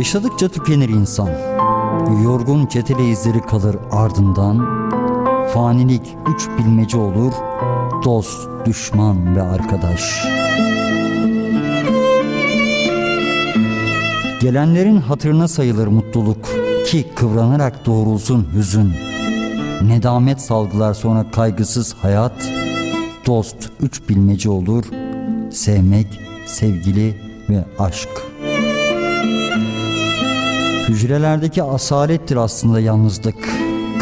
Yaşadıkça tükenir insan. Yorgun çetele izleri kalır ardından. Fanilik üç bilmece olur. Dost, düşman ve arkadaş. Gelenlerin hatırına sayılır mutluluk ki kıvranarak doğrulsun hüzün. Nedamet salgılar sonra kaygısız hayat. Dost üç bilmece olur. Sevmek, sevgili ve aşk. Hücrelerdeki asalettir aslında yalnızlık.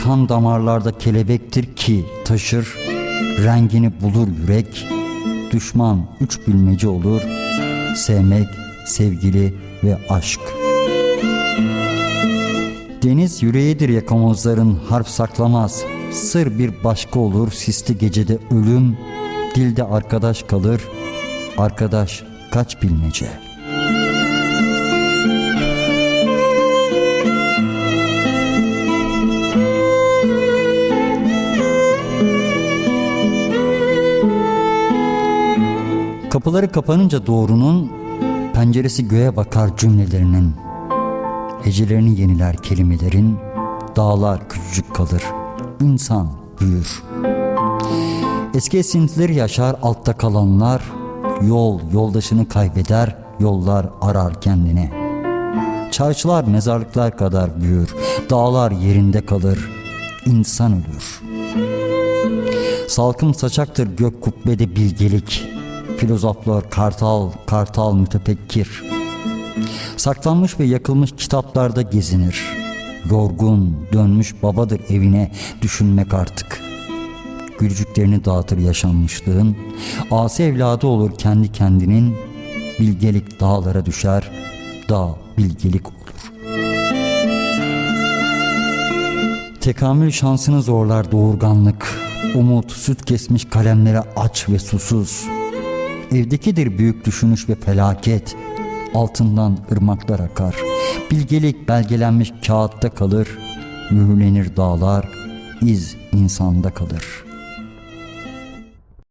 Kan damarlarda kelebektir ki taşır. Rengini bulur yürek. Düşman üç bilmece olur. Sevmek, sevgili ve aşk. Deniz yüreğidir yakamozların harp saklamaz. Sır bir başka olur sisli gecede ölüm. Dilde arkadaş kalır. Arkadaş kaç bilmece. Kapıları kapanınca doğrunun penceresi göğe bakar cümlelerinin. Hecelerini yeniler kelimelerin, dağlar küçücük kalır, insan büyür. Eski esintileri yaşar altta kalanlar, yol yoldaşını kaybeder, yollar arar kendine. Çarşılar mezarlıklar kadar büyür, dağlar yerinde kalır, insan ölür. Salkım saçaktır gök kubbede bilgelik, filozoflar kartal, kartal mütefekkir. Saklanmış ve yakılmış kitaplarda gezinir. Yorgun dönmüş babadır evine düşünmek artık. Gülücüklerini dağıtır yaşanmışlığın. Asi evladı olur kendi kendinin. Bilgelik dağlara düşer. Dağ bilgelik olur. Tekamül şansını zorlar doğurganlık. Umut süt kesmiş kalemlere aç ve susuz. Evdekidir büyük düşünüş ve felaket. Altından ırmaklar akar. Bilgelik belgelenmiş kağıtta kalır. Mühürlenir dağlar. iz insanda kalır.''